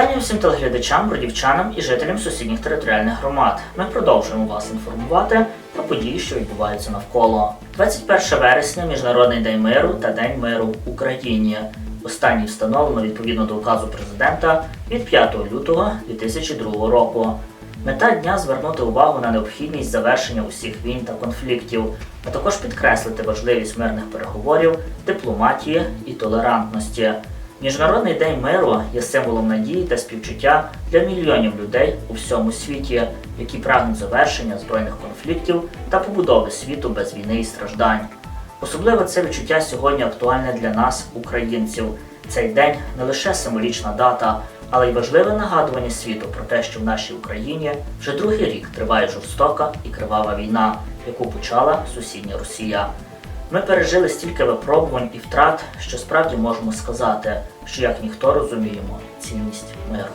Вітання всім телеглядачам, бродівчанам і жителям сусідніх територіальних громад. Ми продовжуємо вас інформувати про події, що відбуваються навколо. 21 вересня Міжнародний день миру та День миру в Україні. Останній встановлено відповідно до указу президента від 5 лютого 2002 року. Мета дня звернути увагу на необхідність завершення усіх війн та конфліктів, а також підкреслити важливість мирних переговорів, дипломатії і толерантності. Міжнародний день миру є символом надії та співчуття для мільйонів людей у всьому світі, які прагнуть завершення збройних конфліктів та побудови світу без війни і страждань. Особливо це відчуття сьогодні актуальне для нас, українців. Цей день не лише символічна дата, але й важливе нагадування світу про те, що в нашій Україні вже другий рік триває жорстока і кривава війна, яку почала сусідня Росія. Ми пережили стільки випробувань і втрат, що справді можемо сказати, що як ніхто розуміємо цінність миру.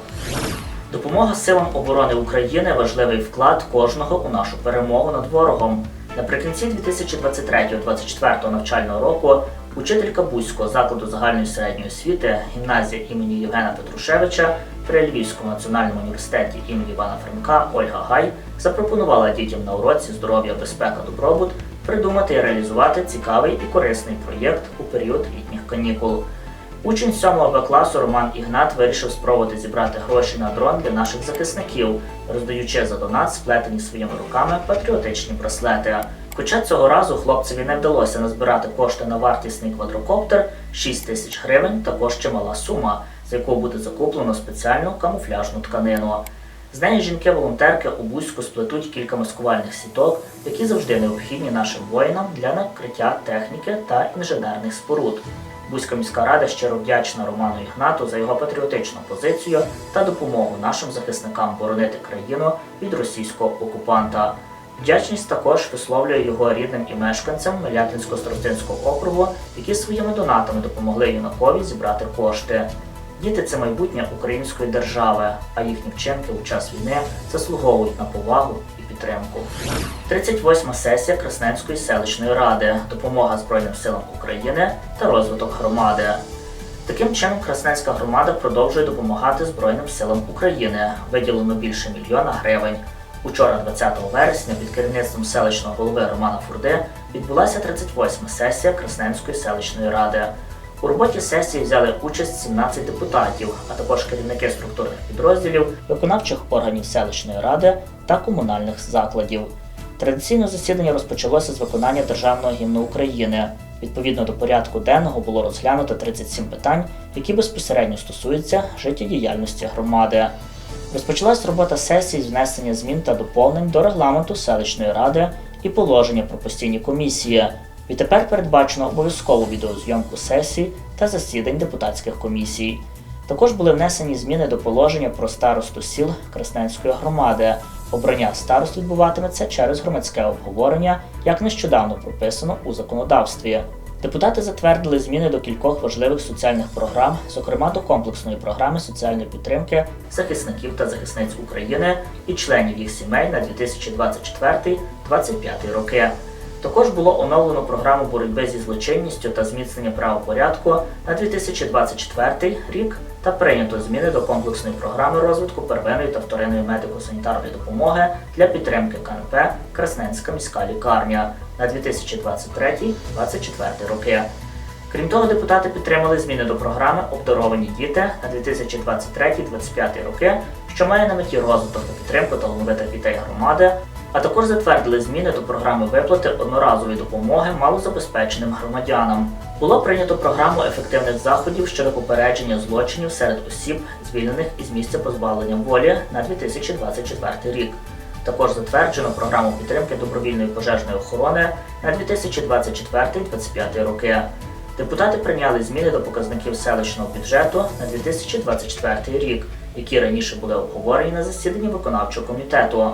Допомога силам оборони України важливий вклад кожного у нашу перемогу над ворогом. Наприкінці 2023-2024 навчального року учителька Бузького закладу загальної середньої освіти гімназія імені Євгена Петрушевича при Львівському національному університеті імені Івана Франка Ольга Гай запропонувала дітям на уроці здоров'я, безпека, добробут придумати і реалізувати цікавий і корисний проєкт у період літніх канікул. Учень 7 Б класу Роман Ігнат вирішив спробувати зібрати гроші на дрон для наших захисників, роздаючи за донат сплетені своїми руками патріотичні браслети. Хоча цього разу хлопцеві не вдалося назбирати кошти на вартісний квадрокоптер 6 тисяч гривень, також чимала сума, за яку буде закуплено спеціальну камуфляжну тканину. З неї жінки-волонтерки у Бузьку сплетуть кілька маскувальних сіток, які завжди необхідні нашим воїнам для накриття техніки та інженерних споруд. Бузька міська рада щиро вдячна Роману Ігнату за його патріотичну позицію та допомогу нашим захисникам боронити країну від російського окупанта. Вдячність також висловлює його рідним і мешканцям Мелятинсько-Старостинського округу, які своїми донатами допомогли юнакові зібрати кошти. Діти це майбутнє української держави, а їхні вчинки у час війни заслуговують на повагу і підтримку. 38-ма сесія Красненської селищної ради, допомога Збройним силам України та розвиток громади. Таким чином, Красненська громада продовжує допомагати Збройним силам України. Виділено більше мільйона гривень. Учора, 20 вересня, під керівництвом селищного голови Романа Фурди відбулася 38-ма сесія Красненської селищної ради. У роботі сесії взяли участь 17 депутатів, а також керівники структурних підрозділів, виконавчих органів селищної ради та комунальних закладів. Традиційне засідання розпочалося з виконання державного гімну України. Відповідно до порядку денного було розглянуто 37 питань, які безпосередньо стосуються життєдіяльності громади. Розпочалась робота сесії з внесення змін та доповнень до регламенту селищної ради і положення про постійні комісії. Відтепер передбачено обов'язкову відеозйомку сесій та засідань депутатських комісій. Також були внесені зміни до положення про старосту сіл Красненської громади. Обрання старост відбуватиметься через громадське обговорення, як нещодавно прописано у законодавстві. Депутати затвердили зміни до кількох важливих соціальних програм, зокрема до комплексної програми соціальної підтримки захисників та захисниць України і членів їх сімей на 2024-2025 роки. Також було оновлено програму боротьби зі злочинністю та зміцнення правопорядку на 2024 рік та прийнято зміни до комплексної програми розвитку первинної та вторинної медико-санітарної допомоги для підтримки КНП Красненська міська лікарня на 2023-2024 роки. Крім того, депутати підтримали зміни до програми Обдаровані діти на 2023-2025 роки, що має на меті розвиток та підтримку талановитих дітей громади, а також затвердили зміни до програми виплати одноразової допомоги малозабезпеченим громадянам. Було прийнято програму ефективних заходів щодо попередження злочинів серед осіб, звільнених із місця позбавлення волі на 2024 рік. Також затверджено програму підтримки добровільної пожежної охорони на 2024-2025 роки. Депутати прийняли зміни до показників селищного бюджету на 2024 рік, які раніше були обговорені на засіданні виконавчого комітету.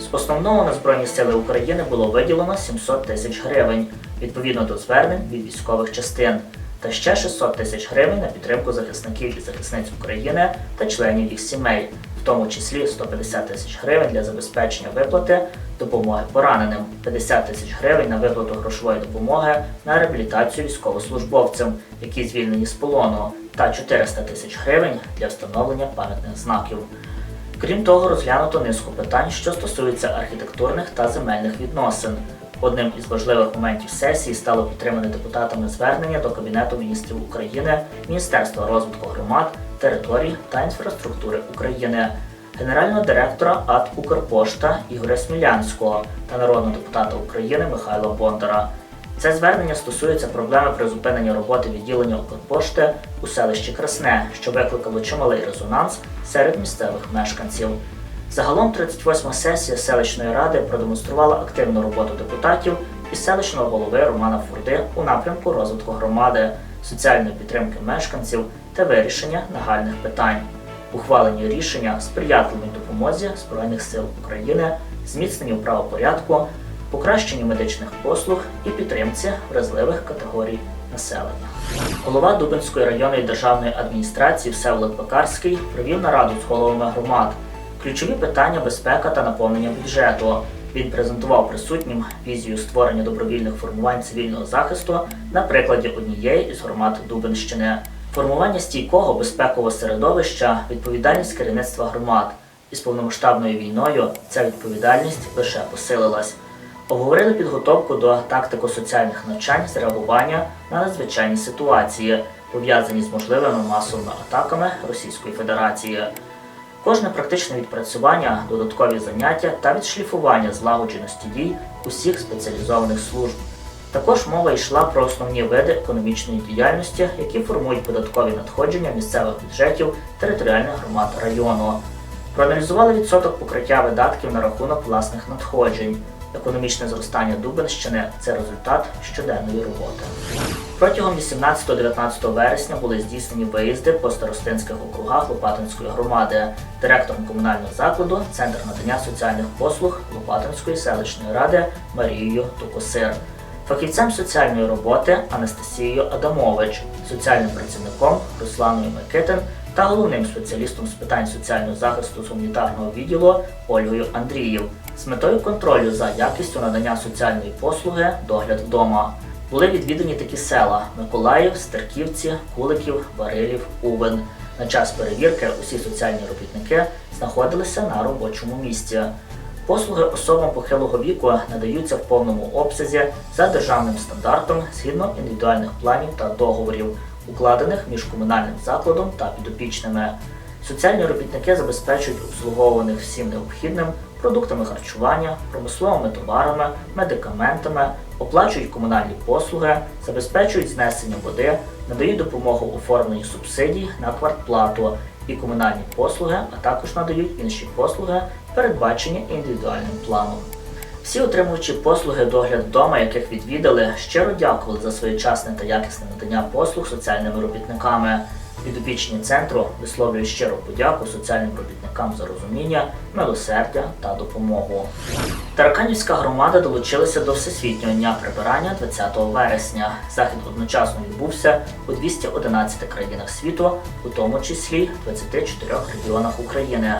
З основного на Збройні Сили України було виділено 700 тисяч гривень відповідно до звернень від військових частин, та ще 600 тисяч гривень на підтримку захисників і захисниць України та членів їх сімей, в тому числі 150 тисяч гривень для забезпечення виплати допомоги пораненим, 50 тисяч гривень на виплату грошової допомоги на реабілітацію військовослужбовцям, які звільнені з полону, та 400 тисяч гривень для встановлення пам'ятних знаків. Крім того, розглянуто низку питань, що стосуються архітектурних та земельних відносин. Одним із важливих моментів сесії стало підтримане депутатами звернення до Кабінету міністрів України, Міністерства розвитку громад, територій та інфраструктури України, генерального директора АТ Укрпошта Ігоря Смілянського та народного депутата України Михайла Бондара. Це звернення стосується проблеми призупинення роботи відділення Укрпошти у селищі Красне, що викликало чималий резонанс серед місцевих мешканців. Загалом 38-ма сесія селищної ради продемонструвала активну роботу депутатів і селищного голови Романа Фурди у напрямку розвитку громади, соціальної підтримки мешканців та вирішення нагальних питань. Ухвалені рішення сприятливій допомозі Збройних сил України, зміцненню правопорядку, покращенню медичних послуг і підтримці вразливих категорій населення. Голова Дубинської районної державної адміністрації Всеволод Пекарський провів нараду з головами громад. Ключові питання безпека та наповнення бюджету. Він презентував присутнім візію створення добровільних формувань цивільного захисту на прикладі однієї із громад Дубинщини. Формування стійкого безпекового середовища відповідальність керівництва громад. Із повномасштабною війною ця відповідальність лише посилилась. Обговорили підготовку до тактико-соціальних навчань з реагування на надзвичайні ситуації, пов'язані з можливими масовими атаками Російської Федерації. Кожне практичне відпрацювання, додаткові заняття та відшліфування злагодженості дій усіх спеціалізованих служб. Також мова йшла про основні види економічної діяльності, які формують податкові надходження місцевих бюджетів територіальних громад району. Проаналізували відсоток покриття видатків на рахунок власних надходжень. Економічне зростання Дубенщини це результат щоденної роботи. Протягом 18-19 вересня були здійснені виїзди по старостинських округах Лопатинської громади, директором комунального закладу Центр надання соціальних послуг Лопатинської селищної ради Марією Токосир, фахівцем соціальної роботи Анастасією Адамович, соціальним працівником Русланою Микитин та головним спеціалістом з питань соціального захисту з гуманітарного відділу Ольгою Андріїв з метою контролю за якістю надання соціальної послуги догляд вдома. Були відвідані такі села Миколаїв, Стерківці, Куликів, Варилів, Увен. На час перевірки усі соціальні робітники знаходилися на робочому місці. Послуги особам похилого віку надаються в повному обсязі за державним стандартом згідно індивідуальних планів та договорів, укладених між комунальним закладом та підопічними. Соціальні робітники забезпечують обслуговуваних всім необхідним продуктами харчування, промисловими товарами, медикаментами, оплачують комунальні послуги, забезпечують знесення води, надають допомогу у оформленні субсидій на квартплату і комунальні послуги, а також надають інші послуги, передбачені індивідуальним планом. Всі отримувачі послуги догляд вдома, яких відвідали, щиро дякували за своєчасне та якісне надання послуг соціальними робітниками. Підопічні центру висловлюють щиру подяку соціальним робітникам за розуміння, милосердя та допомогу. Тараканівська громада долучилася до Всесвітнього дня прибирання 20 вересня. Захід одночасно відбувся у 211 країнах світу, у тому числі в 24 регіонах України.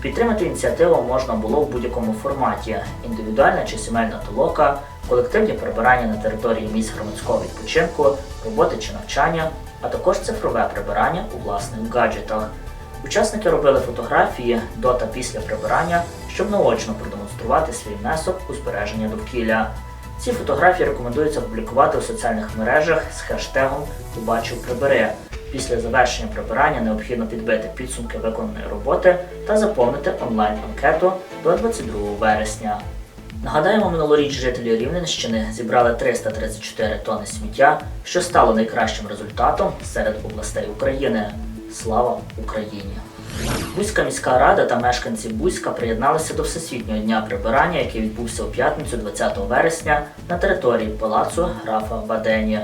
Підтримати ініціативу можна було в будь-якому форматі: індивідуальна чи сімейна толока, колективні прибирання на території місць громадського відпочинку, роботи чи навчання, а також цифрове прибирання у власних гаджетах. Учасники робили фотографії до та після прибирання, щоб наочно продемонструвати свій внесок у збереження довкілля. Ці фотографії рекомендується публікувати у соціальних мережах з хештегом Побачив прибери. Після завершення прибирання необхідно підбити підсумки виконаної роботи та заповнити онлайн-анкету до 22 вересня. Нагадаємо, минулоріч жителі Рівненщини зібрали 334 тонни сміття, що стало найкращим результатом серед областей України. Слава Україні! Бузька міська рада та мешканці Бузька приєдналися до Всесвітнього дня прибирання, який відбувся у п'ятницю 20 вересня на території палацу графа Вадені.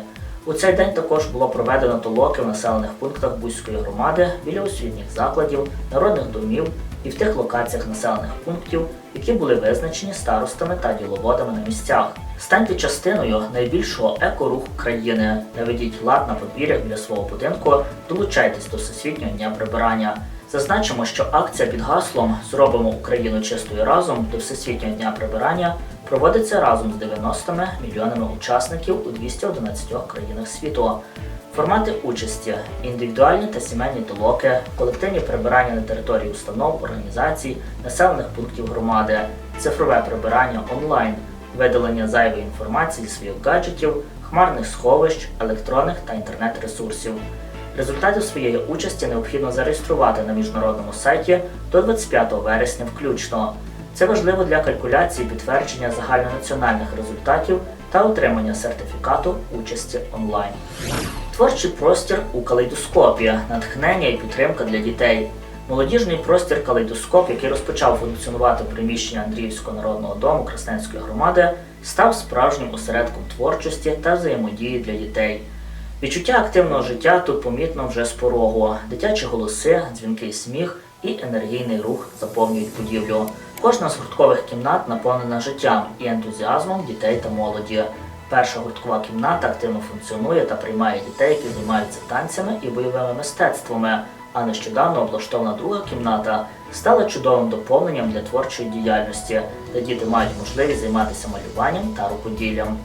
У цей день також було проведено толоки в населених пунктах Бузької громади біля освітніх закладів, народних домів і в тих локаціях населених пунктів, які були визначені старостами та діловодами на місцях. Станьте частиною найбільшого екоруху країни, наведіть лад на подвір'ях біля свого будинку, долучайтесь до всесвітнього дня прибирання. Зазначимо, що акція під гаслом Зробимо Україну чистою разом до Всесвітнього дня прибирання проводиться разом з 90 мільйонами учасників у 211 країнах світу. Формати участі індивідуальні та сімейні толоки, колективні прибирання на території установ, організацій, населених пунктів громади, цифрове прибирання онлайн, видалення зайвої інформації зі своїх гаджетів, хмарних сховищ, електронних та інтернет-ресурсів. Результатів своєї участі необхідно зареєструвати на міжнародному сайті до 25 вересня включно. Це важливо для калькуляції підтвердження загальнонаціональних результатів та отримання сертифікату участі онлайн. Творчий простір у калейдоскопі, натхнення і підтримка для дітей. Молодіжний простір калейдоскоп, який розпочав функціонувати в приміщенні Андріївського народного дому Красненської громади, став справжнім осередком творчості та взаємодії для дітей. Відчуття активного життя тут помітно вже з порогу. Дитячі голоси, дзвінкий сміх і енергійний рух заповнюють будівлю. Кожна з гурткових кімнат наповнена життям і ентузіазмом дітей та молоді. Перша гурткова кімната активно функціонує та приймає дітей, які займаються танцями і бойовими мистецтвами. А нещодавно облаштована друга кімната стала чудовим доповненням для творчої діяльності, де діти мають можливість займатися малюванням та рукоділлям.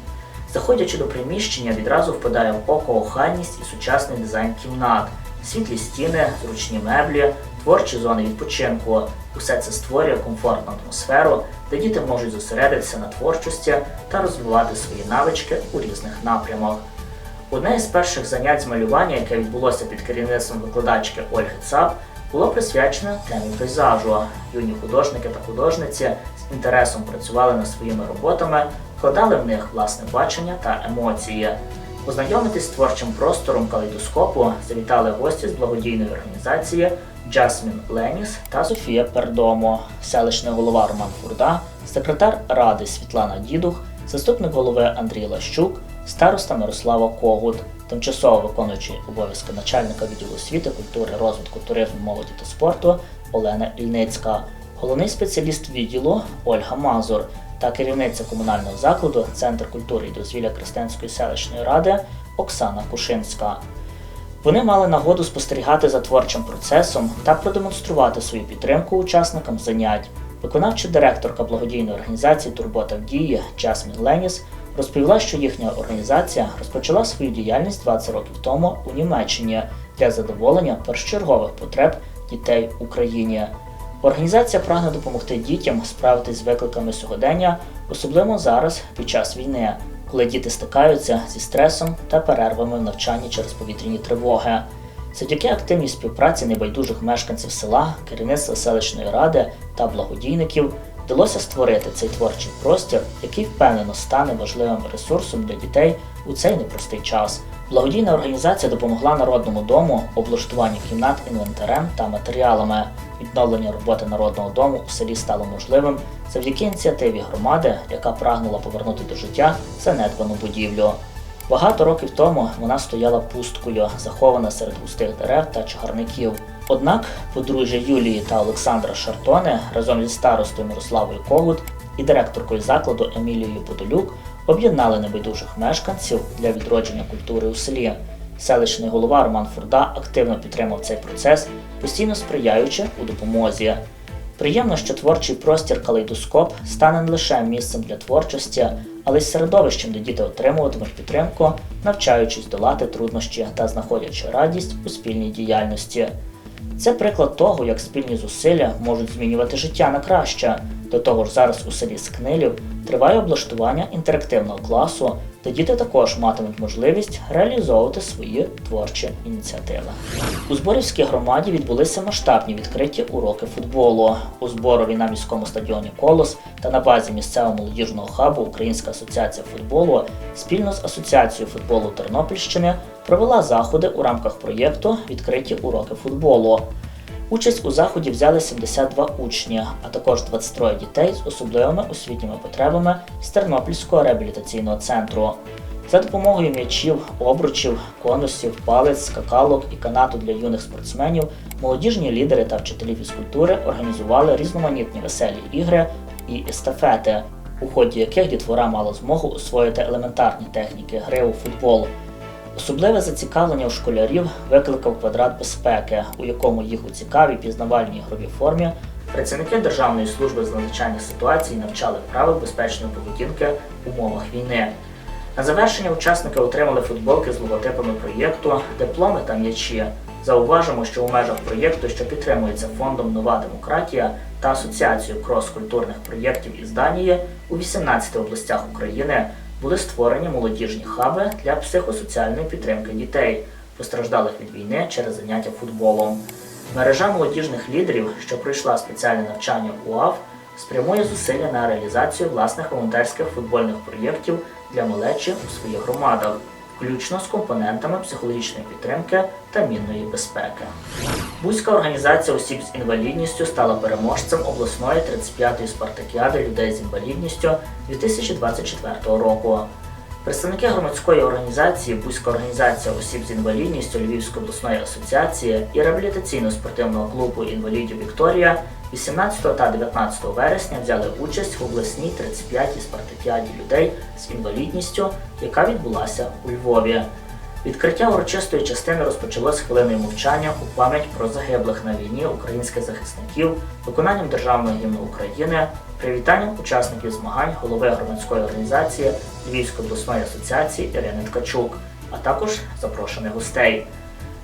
Заходячи до приміщення, відразу впадає в око охайність і сучасний дизайн кімнат, світлі стіни, зручні меблі, творчі зони відпочинку. Усе це створює комфортну атмосферу, де діти можуть зосередитися на творчості та розвивати свої навички у різних напрямах. Одне із перших занять з малювання, яке відбулося під керівництвом викладачки Ольги Цап, було присвячене темі пейзажу. Юні художники та художниці з інтересом працювали над своїми роботами, вкладали в них власне бачення та емоції. Познайомитись з творчим простором калейдоскопу завітали гості з благодійної організації Джасмін Леніс та Софія Пердомо, селищний голова Роман Фурда, секретар ради Світлана Дідух, заступник голови Андрій Лащук, староста Мирослава Когут, тимчасово виконуючий обов'язки начальника відділу освіти, культури, розвитку туризму, молоді та спорту Олена Ільницька, головний спеціаліст відділу Ольга Мазур та керівниця комунального закладу Центр культури і дозвілля Крестенської селищної ради Оксана Кушинська. Вони мали нагоду спостерігати за творчим процесом та продемонструвати свою підтримку учасникам занять. Виконавча директорка благодійної організації Турбота в дії Джасмін Леніс розповіла, що їхня організація розпочала свою діяльність 20 років тому у Німеччині для задоволення першочергових потреб дітей в Україні. Організація прагне допомогти дітям справитись з викликами сьогодення, особливо зараз під час війни, коли діти стикаються зі стресом та перервами в навчанні через повітряні тривоги. Завдяки активній співпраці небайдужих мешканців села, керівництва селищної ради та благодійників вдалося створити цей творчий простір, який впевнено стане важливим ресурсом для дітей у цей непростий час. Благодійна організація допомогла Народному дому в облаштуванні кімнат інвентарем та матеріалами. Відновлення роботи народного дому у селі стало можливим завдяки ініціативі громади, яка прагнула повернути до життя занедбану будівлю. Багато років тому вона стояла пусткою, захована серед густих дерев та чагарників. Однак подружжя Юлії та Олександра Шартони разом зі старостою Мирославою Когут і директоркою закладу Емілією Подолюк об'єднали небайдужих мешканців для відродження культури у селі. Селищний голова Роман Фурда активно підтримав цей процес, постійно сприяючи у допомозі. Приємно, що творчий простір калейдоскоп стане не лише місцем для творчості, але й середовищем, де діти отримуватимуть підтримку, навчаючись долати труднощі та знаходячи радість у спільній діяльності. Це приклад того, як спільні зусилля можуть змінювати життя на краще. До того ж, зараз у селі Скнилів триває облаштування інтерактивного класу, де діти також матимуть можливість реалізовувати свої творчі ініціативи. У Зборівській громаді відбулися масштабні відкриті уроки футболу. У зборові на міському стадіоні Колос та на базі місцевого молодіжного хабу Українська асоціація футболу спільно з Асоціацією футболу Тернопільщини провела заходи у рамках проєкту Відкриті уроки футболу. Участь у заході взяли 72 учні, а також 23 дітей з особливими освітніми потребами з Тернопільського реабілітаційного центру. За допомогою м'ячів, обручів, конусів, палець, скакалок і канату для юних спортсменів молодіжні лідери та вчителі фізкультури організували різноманітні веселі ігри і естафети, у ході яких дітвора мала змогу освоїти елементарні техніки гри у футбол. Особливе зацікавлення у школярів викликав квадрат безпеки, у якому їх у цікавій пізнавальній ігровій формі працівники Державної служби з надзвичайних ситуацій навчали правил безпечної поведінки в умовах війни. На завершення учасники отримали футболки з логотипами проєкту, дипломи та м'ячі. Зауважимо, що у межах проєкту, що підтримується фондом Нова демократія та Асоціацією крос-культурних проєктів із Данії, у 18 областях України були створені молодіжні хаби для психосоціальної підтримки дітей, постраждалих від війни через заняття футболом. Мережа молодіжних лідерів, що пройшла спеціальне навчання УАВ, спрямує зусилля на реалізацію власних волонтерських футбольних проєктів для малечі у своїх громадах, включно з компонентами психологічної підтримки та мінної безпеки. Бузька організація осіб з інвалідністю стала переможцем обласної 35-ї спартакіади людей з інвалідністю 2024 року. Представники громадської організації Бузька організація осіб з інвалідністю Львівської обласної асоціації і реабілітаційно-спортивного клубу інвалідів Вікторія 18 та 19 вересня взяли участь в обласній 35-й спартакіаді людей з інвалідністю, яка відбулася у Львові. Відкриття урочистої частини розпочалось хвилиною мовчання у пам'ять про загиблих на війні українських захисників, виконанням державного гімну України, привітанням учасників змагань голови громадської організації Львівської обласної асоціації Ірини Ткачук, а також запрошених гостей.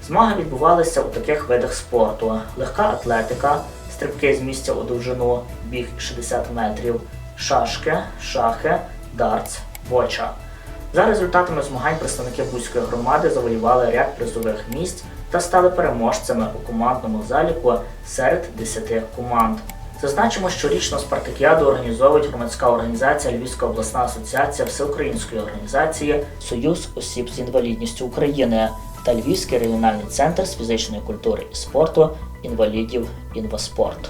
Змаги відбувалися у таких видах спорту: легка атлетика, стрибки з місця у довжину, біг 60 метрів, шашки, шахи, дартс, боча. За результатами змагань представники Бузької громади завоювали ряд призових місць та стали переможцями у командному заліку серед 10 команд. Зазначимо, що річну спартакіаду організовують громадська організація Львівська обласна асоціація Всеукраїнської організації Союз осіб з інвалідністю України та Львівський регіональний центр з фізичної культури і спорту інвалідів Інваспорт.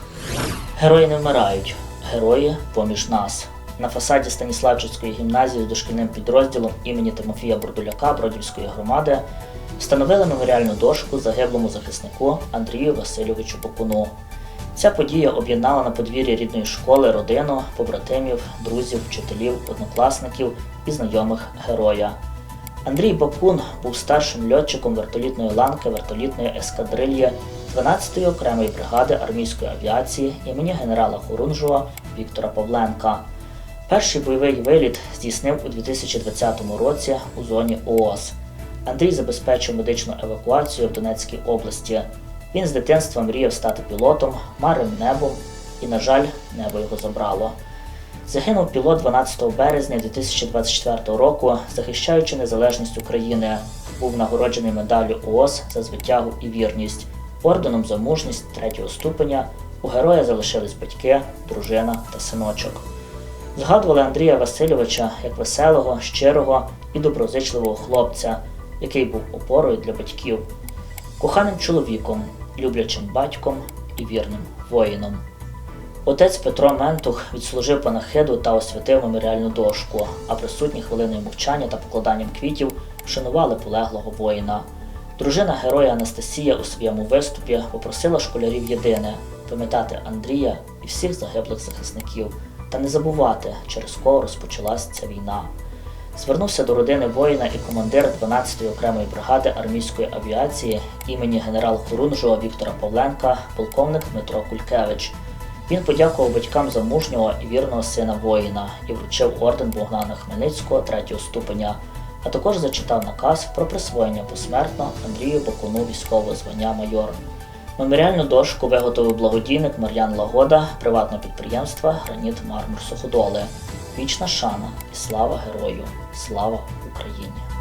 Герої не вмирають, герої поміж нас. На фасаді Станіславчицької гімназії з дошкільним підрозділом імені Тимофія Бурдуляка Бродівської громади встановили меморіальну дошку загиблому захиснику Андрію Васильовичу Бакуну. Ця подія об'єднала на подвір'ї рідної школи родину, побратимів, друзів, вчителів, однокласників і знайомих героя. Андрій Бакун був старшим льотчиком вертолітної ланки вертолітної ескадрильї 12-ї окремої бригади армійської авіації імені генерала Хорунжова Віктора Павленка. Перший бойовий виліт здійснив у 2020 році у зоні ООС. Андрій забезпечив медичну евакуацію в Донецькій області. Він з дитинства мріяв стати пілотом, марив небом, і, на жаль, небо його забрало. Загинув пілот 12 березня 2024 року, захищаючи незалежність України. Був нагороджений медаллю ООС за звитягу і вірність, орденом за мужність третього ступеня. У героя залишились батьки, дружина та синочок. Згадували Андрія Васильовича як веселого, щирого і доброзичливого хлопця, який був опорою для батьків, коханим чоловіком, люблячим батьком і вірним воїном. Отець Петро Ментух відслужив панахиду та освятив меморіальну дошку, а присутні хвилиною мовчання та покладанням квітів вшанували полеглого воїна. Дружина героя Анастасія у своєму виступі попросила школярів єдине пам'ятати Андрія і всіх загиблих захисників та не забувати, через кого розпочалась ця війна. Звернувся до родини воїна і командир 12-ї окремої бригади армійської авіації імені генерал Хорунжого Віктора Павленка, полковник Дмитро Кулькевич. Він подякував батькам за мужнього і вірного сина воїна і вручив орден Богдана Хмельницького третього ступеня, а також зачитав наказ про присвоєння посмертно Андрію Бакуну військового звання майор. Меморіальну дошку виготовив благодійник Мар'ян Лагода приватного підприємства Граніт Мармур Суходоли. Вічна шана і слава герою! Слава Україні!